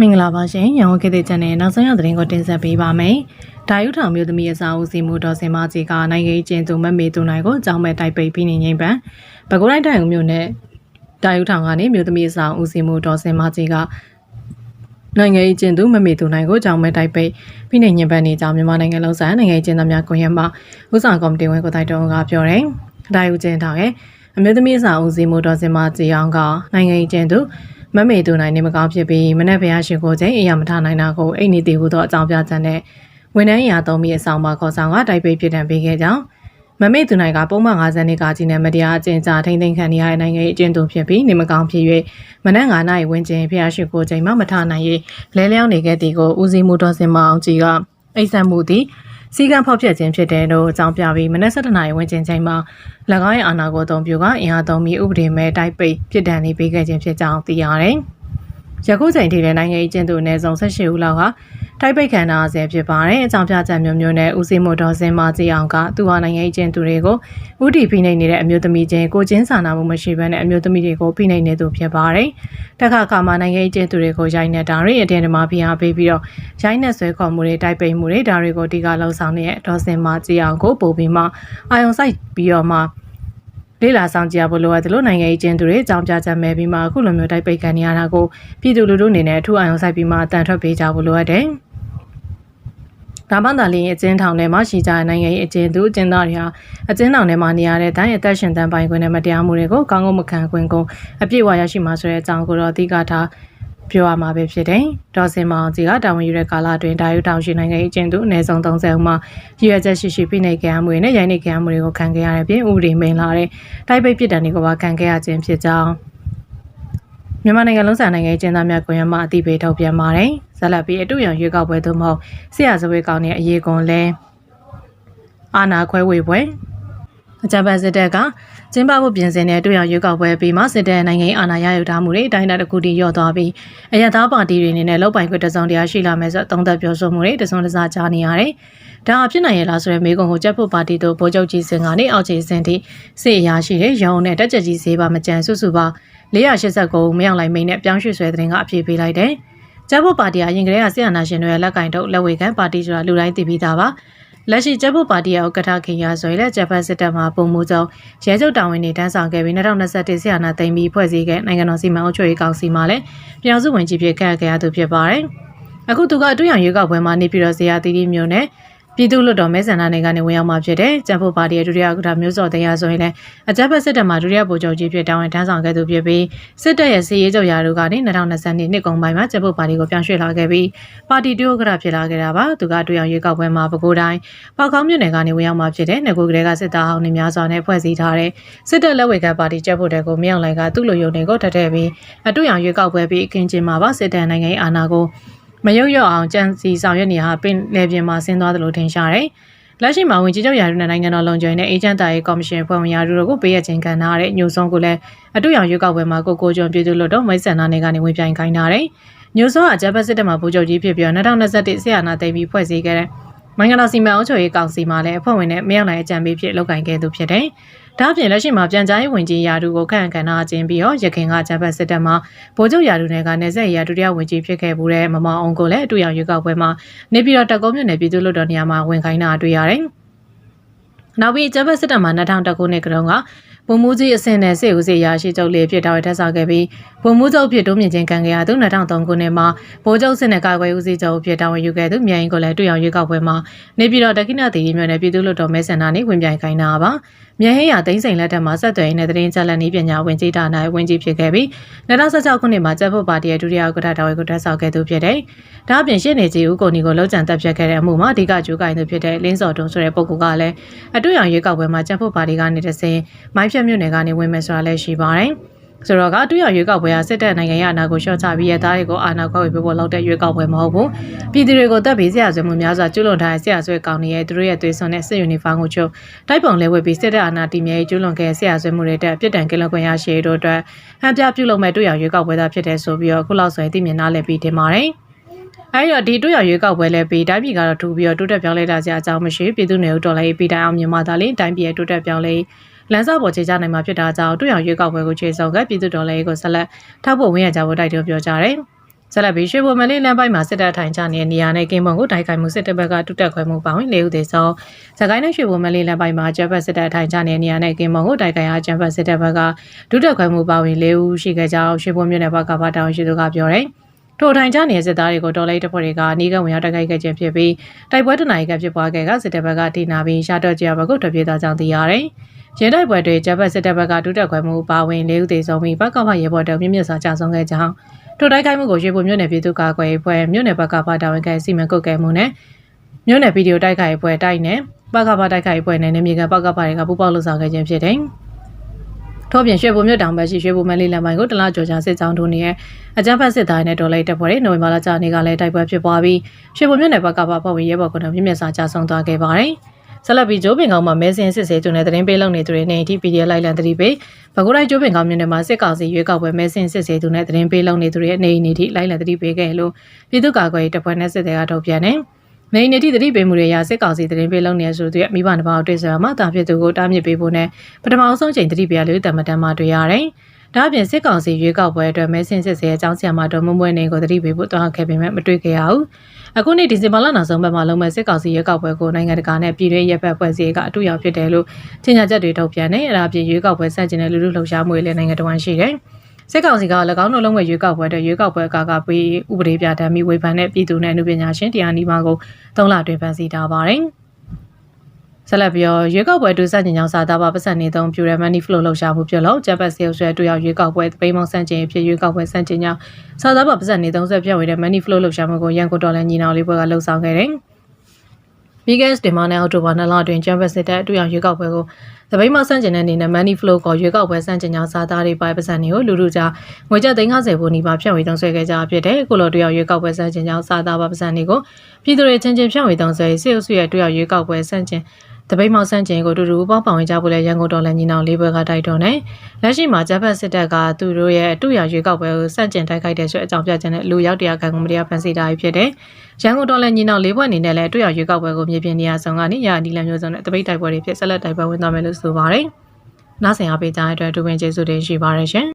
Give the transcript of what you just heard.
မင်္ဂလာပါရှင်ရန်ကုန်ခေတ်သစ်ချန်နယ်နောက်ဆုံးရသတင်းကိုတင်ဆက်ပေးပါမယ်။ဒါယုထောင်မျိုးသမီးအစာအုပ်စီမှုတော်စင်မကြီးကနိုင်ငံရေးကျင်းသူမမေသူနိုင်ကိုအကြောင်းမဲ့တိုက်ပိတ်ပြီးနေငိမ့်ပန်။ဘကုတိုင်းတိုင်မျိုးနဲ့ဒါယုထောင်ကနေမျိုးသမီးအစာအုပ်စီမှုတော်စင်မကြီးကနိုင်ငံရေးကျင်းသူမမေသူနိုင်ကိုအကြောင်းမဲ့တိုက်ပိတ်ပြီးနေညင်ပန်နေကြောင်းမြန်မာနိုင်ငံလုံးဆိုင်နိုင်ငံရေးကျင်းသားများကွန်ရက်မှာဥဆောင်ကော်မတီဝင်ကိုတိုက်တော်ကပြောတယ်။ဒါယုကျင်းထောင်ရဲ့အမျိုးသမီးအစာအုပ်စီမှုတော်စင်မကြီးအောင်ကနိုင်ငံရေးကျင်းသူ မမေတူနိုင်နေမကောင်းဖြစ်ပြီးမနေ့ဘုရားရှင်ကိုချိန်အိမ်ရမထနိုင်တာကိုအိမ်နေတည်ဟုသောအကြောင်းပြချက်နဲ့ဝန်ထမ်းရာသုံးပြီးအဆောင်မှာခေါ်ဆောင်ကတိုက်ပိတ်ပြစ်ဒဏ်ပေးခဲ့ကြောင်းမမေတူနိုင်ကပုံမှန်50နှစ်ကကြီးနဲ့မတရားအကျဉ်းချထိမ့်သိမ်းခံရတဲ့နိုင်ငံရေးအကျဉ်းသူဖြစ်ပြီးနေမကောင်းဖြစ်၍မနက်9နာရီဝန်းကျင်ဘုရားရှင်ကိုချိန်မှမထနိုင်၍လဲလျောင်းနေခဲ့သည်ကိုဦးစီးမှုတော်စင်မအောင်ကြီးကအိတ်ဆက်မှုသည် စီကံဖောက်ပြခြင်းဖြစ်တယ်လို့အကြောင်းပြပြီးမနက်7:00နာရီဝန်းကျင်ချိန်မှာ၎င်းရဲ့အာဏာကိုအသုံးပြုကအင်အားသုံးပြီးဥပဒေမဲ့တိုက်ပိတ်ပြစ်ဒဏ်လေးပေးခဲ့ခြင်းဖြစ်ကြောင်းသိရတယ်။ယခုချိန်ထိလည်းနိုင်ငံရေးကျင်းသူအနည်းဆုံး18ဦးလောက်ဟာ တိုက်ပိတ်ခံရဆဲဖြစ်ပါတယ်။အကြောင်းပြချက်မျိုးမျိုးနဲ့ဦးစီးမို့တော်စင်မကြီးအောင်ကသူဟာနိုင်ငံရေးကျင်းသူတွေကိုဥတီဖိနှိပ်နေတဲ့အမျိုးသမီးချင်းကိုချင်းစာနာမှုမရှိဘဲနဲ့အမျိုးသမီးတွေကိုဖိနှိပ်နေသူဖြစ်ပါတယ်။တခါခါမှာနိုင်ငံရေးကျင်းသူတွေကိုရိုက်နေတာတွေအတင်းတမဖိအားပေးပြီးတော့ရိုက်နှက်ဆွဲခေါ်မှုတွေတိုက်ပိတ်မှုတွေဒါတွေကိုအဓိကလှုံ့ဆော်နေတဲ့ဒေါ်စင်မကြီးအောင်ကိုပို့ပြီးမှအာယုံဆိုင်ပြီးတော့မှလေးလာဆောင်ကြရဖို့လိုအပ်တယ်လို့နိုင်ငံရေးကျင်းသူတွေအကြောင်းပြချက်မဲ့ပြီးမှအခုလိုမျိုးတိုက်ပိတ်ခံနေရတာကိုပြည်သူလူထုအနေနဲ့အထူးအာရုံစိုက်ပြီးမှအတန်ထွက်ပေးကြဖို့လိုအပ်တယ်။ ဒါမှသာလျှင်အကျဉ်းထောင်ထဲမှာရှိကြတဲ့နိုင်ငံရေးအကျဉ်းသူအကျဉ်းသားတွေဟာအကျဉ်းထောင်ထဲမှာနေရတဲ့တိုင်းအသက်ရှင်တန်ပိုင်ခွင့်နဲ့မတရားမှုတွေကိုကောင်းကောင်းမခံခွင့်ကိုအပြည့်အဝရရှိမှာဆိုတဲ့အကြောင်းကိုတော့အဓိကထားပြောရမှာပဲဖြစ်တယ်။ဒေါ်စင်မောင်ကြီးကတာဝန်ယူတဲ့ကာလအတွင်းဒါရုတောင်ရှိနိုင်ငံရေးအကျဉ်းသူအနည်းဆုံး30ဦးမှရည်ရွယ်ချက်ရှိရှိဖိနှိပ်ခံရမှုတွေနဲ့ရိုင်းနှိပ်ခံရမှုတွေကိုခံခဲ့ရတဲ့ပြင်ဥပဒေမိန်လာတဲ့တိုက်ပိတ်ပြစ်ဒဏ်တွေကိုပါခံခဲ့ရခြင်းဖြစ်ကြောင်း မြန်မာနိုင်ငံလုံးဆိုင်နိုင်ငံရေးကျင်းသားများကွန်ရက်မှအသိပေးထုတ်ပြန်ပါတယ်။ဇက်လက်ပြီးအတူရောင်ရွေးကောက်ပွဲသို့မဟုတ်ဆရာစပွဲကောင်းတဲ့အရေးကွန်လဲအာနာခွဲဝေပွဲအကြံပေးစစ်တပ်ကကျင်းပဖို့ပြင်ဆင်တဲ့တွေ့ရရွေးကောက်ပွဲပြီးမှစစ်တပ်နိုင်ငံအာဏာရယူထားမှုတွေအတိုင်းအတာတစ်ခုတည်းလျော့သွားပြီးအရသာပါတီတွေအနေနဲ့လောက်ပိုင်ခွင့်တစုံတရာရှိလာမယ်ဆိုသုံးသပ်ပြောဆိုမှုတွေတစုံတစကြားနေရတယ်။ဒါအဖြစ်နိုင်ရလားဆိုတဲ့မေးခွန်းကိုကြက်ဖို့ပါတီတို့ဗိုလ်ချုပ်ကြီးစင်ကနေအောက်ခြေစင်ထိစစ်အရာရှိတဲ့ရုံနဲ့တက်ကြကြီးဈေးပါမကြံစုစုပါ 489မရောက်လိုက်မိန်နဲ့ပြောင်းရွှေ့ဆွဲတဲ့ကအပြေပေးလိုက်တယ်။ကျပ်ဖို့ပါတီအရင်ကတည်းကဆီယနာရှင်တွေရဲ့လက်ကင်ထုတ်လက်ဝေခံပါတီဆိုတာလူတိုင်းသိပြီးသားပါ။လက်ရှိကျပ်ဖို့ပါတီရဲ့ဥက္ကဋ္ဌခင်ရဆိုရင်လည်းဂျပန်စစ်တပ်မှပုံမှုချုပ်ရဲချုပ်တာဝန်တွေတန်းဆောင်ခဲ့ပြီး2021ဆီယနာသိမ်းပြီးဖွဲ့စည်းခဲ့နိုင်ငံတော်စီမံအုပ်ချုပ်ရေးကောင်စီမှလည်းပြည်အောင်စုဝင်ကြီးဖြစ်ခဲ့ကြရသူဖြစ်ပါတယ်။အခုသူကအတွေ့အကြုံရွေးကောက်ပွဲမှာနေပြည်တော်ဇေယျတီတီမျိုးနဲ့ ပြည်သူ့လွှတ်တော်မဲဆန္ဒနယ်ကနေဝင်ရောက်မှာဖြစ်တဲ့ကျန်းဖို့ပါတီရဲ့ဒုတိယဥက္ကဋ္ဌမျိုးစောတရားဆိုရင်လည်းအကြမ်းဖက်စစ်တပ်မှဒုတိယဗိုလ်ချုပ်ကြီးဖြစ်တာဝန်ထမ်းဆောင်ခဲ့သူဖြစ်ပြီးစစ်တပ်ရဲ့စီရေးချုပ်ရာတို့ကနေ2020နှစ်နှစ်ကုန်ပိုင်းမှာကျန်းဖို့ပါတီကိုပြောင်းရွှေ့လာခဲ့ပြီးပါတီဒုဥက္ကဋ္ဌဖြစ်လာခဲ့တာပါသူကတွေ့အောင်ရွေးကောက်ပွဲမှာပဲခူးတိုင်းပေါကောင်းမြို့နယ်ကနေဝင်ရောက်မှာဖြစ်တဲ့ငကူကလေးကစစ်သားဟောင်းတွေများစွာနဲ့ဖွဲ့စည်းထားတဲ့စစ်တပ်လက်ဝဲကပါတီကျန်းဖို့တဲ့ကိုမြောက်လိုက်ကသူ့လိုယုံတွေကိုထပ်ထည့်ပြီးအတွေ့အောင်ရွေးကောက်ပွဲပြီးအခင်းကျင်းမှာပါစစ်တပ်နိုင်ငံရေးအာဏာကို မရုပ်ရော့အောင်ကြံစီဆောင်ရွက်နေဟာပင်လေပြင်မှာဆင်းသွားတယ်လို့ထင်ရှားတယ်။လက်ရှိမှာဝင်ကြီးချုပ်ရာထူးနဲ့နိုင်ငံတော်လုံခြုံရေးနဲ့အေဂျင့်တာရေးကော်မရှင်ဖွဲ့ဝင်ရာထူးတို့ကိုပေးရခြင်းခံထားရတဲ့ညိုဆုံးကိုလည်းအတူရောင်ရွေးကောက်ပွဲမှာကိုကိုကျော်ပြည်သူ့လွတ်တော်မိတ်ဆန္ဒနယ်ကနေဝင်ပြိုင်ခိုင်းထားတယ်။ညိုဆုံးကဂျပန်စစ်တပ်မှာဗိုလ်ချုပ်ကြီးဖြစ်ပြီး2021ဆီယနာသိမ်းပြီးဖွဲ့စည်းခဲ့တဲ့နိုင်ငံတော်စီမံအုပ်ချုပ်ရေးကောင်စီမှလည်းအဖွဲ့ဝင်နဲ့မရောက်နိုင်အကြံပေးဖြစ်လုပ်ကင်ခဲ့သူဖြစ်တယ်။ ဒါ့အပြင်လက်ရှိမှာပြန်ကြားရေးဝန်ကြီးရာထူးကိုခန့်ခန့်ထားခြင်းပြီးတော့ရခိုင်ကဂျပန်စစ်တပ်မှဗိုလ်ချုပ်ရာထူးနဲ့ကနေဆက်ရာဒုတိယဝန်ကြီးဖြစ်ခဲ့မှုတဲ့မမောင်အောင်ကိုလည်းအတူရောင်ရွေးကောက်ပွဲမှာနေပြည်တော်တက်ကုန်းမြို့နယ်ပြည်သူ့လွှတ်တော်နေရာမှာဝင်ခိုင်းတာတွေ့ရတယ်။နောက်ပြီးဂျပန်စစ်တပ်မှ2000ခုနှစ်ကတုန်းကဗိုလ်မှူးကြီးအဆင့်နဲ့စစ်ဦးစီးရာရှိချုပ်လေးဖြစ်တော်ထက်ဆောင်ခဲ့ပြီး ဗိုလ်မှူးချုပ်ဖြစ်တိုးမြင့်ခြင်းခံခဲ့ရသူ2003ခုနှစ်မှာဗိုလ်ချုပ်စစ်နဲ့ကာကွယ်ဦးစီးချုပ်ဖြစ်တာဝန်ယူခဲ့သူမြိုင်ကိုလည်းတွေ့အောင်ရွေးကောက်ပွဲမှာနေပြည်တော်တက္ကိနသီရိမြို့နယ်ပြည်သူ့လွှတ်တော်မဲဆန္ဒနယ်ဝင်ပြိုင်ခိုင်းတာပါမြန်ဟင်းရသိန်းစိန်လက်ထက်မှာဆက်သွယ်ရေးနဲ့သတင်းချက်လက်နည်းပညာဝင်ကြီးတာနိုင်ဝင်ကြီးဖြစ်ခဲ့ပြီး2016ခုနှစ်မှာကျပ်ဖို့ပါတီရဲ့ဒုတိယဥက္ကဋ္ဌတာဝန်ကိုထမ်းဆောင်ခဲ့သူဖြစ်တယ်။ဒါအပြင်ရှင်းနေကြီးဦးကိုနီကိုလောက်ကျန်တက်ပြတ်ခဲ့တဲ့အမှုမှာအဓိကကျူးကိုင်သူဖြစ်တဲ့လင်းစော်တုံးဆိုတဲ့ပုဂ္ဂိုလ်ကလည်းအတွေ့အကြုံရွေးကောက်ပွဲမှာကျပ်ဖို့ပါတီကနေတဆင်မိုင်းဖြတ်မြို့နယ်ကနေဝင်မယ်ဆိုတာလည်းရှိပါတယ်။ ဆိုတော့ကတူရရွေးကောက်ပွဲဟာစစ်တပ်နိုင်ငံရဲ့အနာကိုရှော့ချပြီးရသားတွေကိုအာဏာခွဲဝေပေးဖို့လောက်တဲ့ရွေးကောက်ပွဲမဟုတ်ဘူးပြည်သူတွေကိုတပ်ပြီးဆရာဆွေမှုများစွာကျွလွန်ထားတဲ့ဆရာဆွေကောင်တွေရဲ့သူတို့ရဲ့သွေးစွန်တဲ့စစ်ယူနီဖောင်းကိုချုပ်တိုက်ပုံလဲဝေပြီးစစ်တပ်အာဏာတည်မြဲကျွလွန်ခဲ့ဆရာဆွေမှုတွေတက်ပြစ်ဒဏ်ကင်းလွတ်ခွင့်ရရှိတို့အတွက်ဟန်ပြပြုလုပ်မဲ့တူရရွေးကောက်ပွဲသားဖြစ်တဲ့ဆိုပြီးတော့ခုလောက်ဆိုရင်သိမြင်နားလည်ပြီးတင်ပါတယ်အဲ့တော့ဒီတွေ့ရရွေးကောက်ပွဲလဲပြီးတိုင်းပြည်ကတော့ထူပြီးတော့တိုးတက်ပြောင်းလဲတာစရာအကြောင်းမရှိပြည်သူ့နယ်ဦးတော်လည်းပြီးတိုင်းအောင်မြန်မာသားလေးတိုင်းပြည်ရဲ့တိုးတက်ပြောင်းလဲ လမ်းစာပေါ်ခြေချနိုင်မှာဖြစ်တာကြောင့်တွေ့အောင်ရွေးကောက်ပွဲကိုခြေဆောင်ကပြည်သူတော်လှန်ရေးကိုဆက်လက်ထောက်ဖို့ဝင်ရကြဖို့တိုက်တွန်းပြောကြတယ်။ဆက်လက်ပြီးရွှေဘုံမလေးလမ်းပိုင်းမှာစစ်တပ်ထိုင်ချနေတဲ့နေရာနဲ့ကင်းမုံကိုတိုက်ခိုက်မှုစစ်တပ်ဘက်ကတုတက်ခွဲမှုပါဝင်၄ဦးသေဆုံး။စကိုင်းနဲ့ရွှေဘုံမလေးလမ်းပိုင်းမှာကျပ်ပတ်စစ်တပ်ထိုင်ချနေတဲ့နေရာနဲ့ကင်းမုံကိုတိုက်ခိုက်အားကျပ်ပတ်စစ်တပ်ဘက်ကတုတက်ခွဲမှုပါဝင်၄ဦးရှိခဲ့ကြောင်းရွှေဘုံမြို့နယ်ဘက်ကပါတောင်းရှိသူကပြောတယ်။ ထိုထိုင်ချနေတဲ့စစ်သားတွေကိုတော်လိုက်တပ်ဖွဲ့တွေကနီးကံဝင်ရောက်တိုက်ခိုက်ခဲ့ခြင်းဖြစ်ပြီးတိုက်ပွဲတနအီကဖြစ်ပွားခဲ့ကစစ်တပ်ဘက်ကထိနာပြီးရှာတော့ကြဘက်ကိုထွက်ပြေးသွားကြောင်းသိရတယ်။ရင်တိုက်ပွဲတွေဂျပန်စစ်တပ်ဘက်ကဒုတက်ခွဲမှုပါဝင်၄ဦးသေဆုံးပြီးဘက်ကဖရေဘော်တော်မြင့်မြတ်စွာကြာဆုံးခဲ့ကြောင်းထိုတိုက်ခိုက်မှုကိုရွေးဖို့မြို့နယ်ပြည်သူ့ကာကွယ်ရေးဖွဲ့မြို့နယ်ဘက်ကဖတာဝန်ခံစီမံကုတ်ကဲမှုနဲ့မြို့နယ်ဗီဒီယိုတိုက်ခိုက်ရေးဖွဲ့တိုက်နဲ့ဘက်ကဖတိုက်ခိုက်ရေးဖွဲ့နဲ့နေမြေကဘက်ကဖတွေကပူးပေါင်းလှုပ်ဆောင်ခဲ့ခြင်းဖြစ်တယ်။ ထို့ပြင်ရွှေဘုံမြို့တောင်ဘက်ရှိရွှေဘုံမလေးလမ်းပိုင်းကိုတလားကြော်ချစစ်ကြောင်းထိုးနေတဲ့အကြမ်းဖက်စစ်သားတွေနဲ့တော်လိုက်တပ်ဖွဲ့တွေနိုဝင်ဘာလကြာနေ့ကလည်းတိုက်ပွဲဖြစ်ပွားပြီးရွှေဘုံမြို့နယ်ဘက်ကဖဖွဲ့ဝင်ရဲဘော်ကတော့မြင့်မြတ်စွာကြာဆုံးသွားခဲ့ပါတယ်။ဆက်လက်ပြီးဂျိုးပင်ကောင်မှာမဲစင်စစ်စေးကျုံတဲ့သတင်းပေးလုပ်နေသူတွေနဲ့ဒီ PDF လိုက်လံသတိပေးဘကုတိုင်းဂျိုးပင်ကောင်မြို့နယ်မှာစစ်ကောင်စီရွေးကောက်ပွဲမဲစင်စစ်စေးသူနဲ့သတင်းပေးလုပ်နေသူတွေအနေနဲ့ဒီလိုက်လံသတိပေးခဲ့လို့ပြည်သူ့ကာကွယ်ရေးတပ်ဖွဲ့နဲ့စစ်တပ်ကထုတ်ပြန်တယ်။ နေနေတိသတိပေးမှုတွေရစစ်ကောင်စီသတင်းပေးလုပ်နေဆိုသူရဲ့မိဘနှစ်ပါးတွေ့ဆုံရမှာတာဖြစ်သူကိုတားမြစ်ပေးဖို့နဲ့ပထမအဆုံးချိန်သတိပေးရလို့တမတန်မှတွေ့ရတယ်။ဒါအပြင်စစ်ကောင်စီရွေးကောက်ပွဲအတွက်မဲစင်စစ်စေးအကြောင်းဆရာမတော်မွမွဲနေကိုသတိပေးဖို့တောင်းခဲ့ပေမဲ့မတွေ့ခဲ့ရဘူး။အခုနေ့ဒီဇင်ဘာလနောက်ဆုံးပတ်မှာလုံးမဲ့စစ်ကောင်စီရွေးကောက်ပွဲကိုနိုင်ငံတကာနဲ့ပြည်တွင်းရပ်ဘက်ဖွဲ့စည်းကအတူရောက်ဖြစ်တယ်လို့ကြေညာချက်တွေထုတ်ပြန်နေ။အဲဒါအပြင်ရွေးကောက်ပွဲဆန့်ကျင်တဲ့လူလူလှုပ်ရှားမှုတွေလည်းနိုင်ငံတော်ဝန်ရှိတယ်။ စစ်ကောင်စီက၎င်းတို့လုံးဝရွေးကောက်ပွဲတဲ့ရွေးကောက်ပွဲကာကပေးဥပဒေပြဋ္ဌာန်းပြီးဝေဖန်တဲ့ပြည်သူနဲ့အမှုပညာရှင်တရားနီးပါးကို၃လတွင်ဖန်ဆီးထားပါတယ်။ဆက်လက်ပြီးတော့ရွေးကောက်ပွဲဒုစညင်ကြောင့်စာသားပါပတ်စံနေသုံးပြူရမန်နီဖလိုလှုပ်ရှားမှုပြုလုပ်ဂျပန်စီယုဆွဲတွေ့ရောက်ရွေးကောက်ပွဲပိမောင်ဆန့်ကျင်ဖြစ်ရွေးကောက်ပွဲဆန့်ကျင်ကြောင်းစာသားပါပတ်စံနေသုံးဆက်ပြဝေတဲ့မန်နီဖလိုလှုပ်ရှားမှုကိုရန်ကုန်တော်လည်းညီနောင်လေးဘွဲကလှုပ်ဆောင်ခဲ့တယ်။ BGS ဒီမာနဲ့အော်တိုဘာ2လအတွင်းဂျပန်စစ်တပ်တွေ့ရောက်ရွေးကောက်ပွဲကိုသပိတ်မဆန့်ကျင်တဲ့အနေနဲ့ Money Flow ကိုရွေးကောက်ပွဲဆန့်ကျင်ကြောင်းစာသားတွေပိုင်ပတ်စံတွေကိုလူလူကြားငွေကျပ်350ဘိုးနီးပါးဖြန့်ဝေသုံးစွဲခဲ့ကြဖြစ်တဲ့ကိုလိုတွေ့ရောက်ရွေးကောက်ပွဲဆန့်ကျင်ကြောင်းစာသားပါပတ်စံတွေကိုပြည်သူတွေချင်းချင်းဖြန့်ဝေသုံးစွဲစစ်အုပ်စုရဲ့တွေ့ရောက်ရွေးကောက်ပွဲဆန့်ကျင် တပိတ်မောက်ဆန့်ကျင်ကိုတူတူပေါင်းပါဝင်ကြဖို့လဲရန်ကုန်တော်လည်းညီနောင်လေးဘွဲကတိုက်တွန်းတယ်။လက်ရှိမှာဂျပန်စစ်တပ်ကသူတို့ရဲ့အတူရရွေးကောက်ပွဲကိုဆန့်ကျင်တိုက်ခိုက်တဲ့ဆိုအကြောင်းပြချက်နဲ့လူရောက်တရားခံကုန်မတရားဖန်ဆီးတာဖြစ်တယ်။ရန်ကုန်တော်လည်းညီနောင်လေးဘွဲအနေနဲ့လည်းအတူရရွေးကောက်ပွဲကိုမြေပြင်နေရာဆောင်ကနေရာဒီလမျိုးစုံနဲ့တပိတ်တိုက်ပွဲတွေဖြစ်ဆက်လက်တိုက်ပွဲဝင်သွားမယ်လို့ဆိုပါတယ်။နောက်ဆင်အားပေးကြတဲ့အတွက်ဒူဝင်ကျေးဇူးတင်ရှိပါတယ်ရှင်။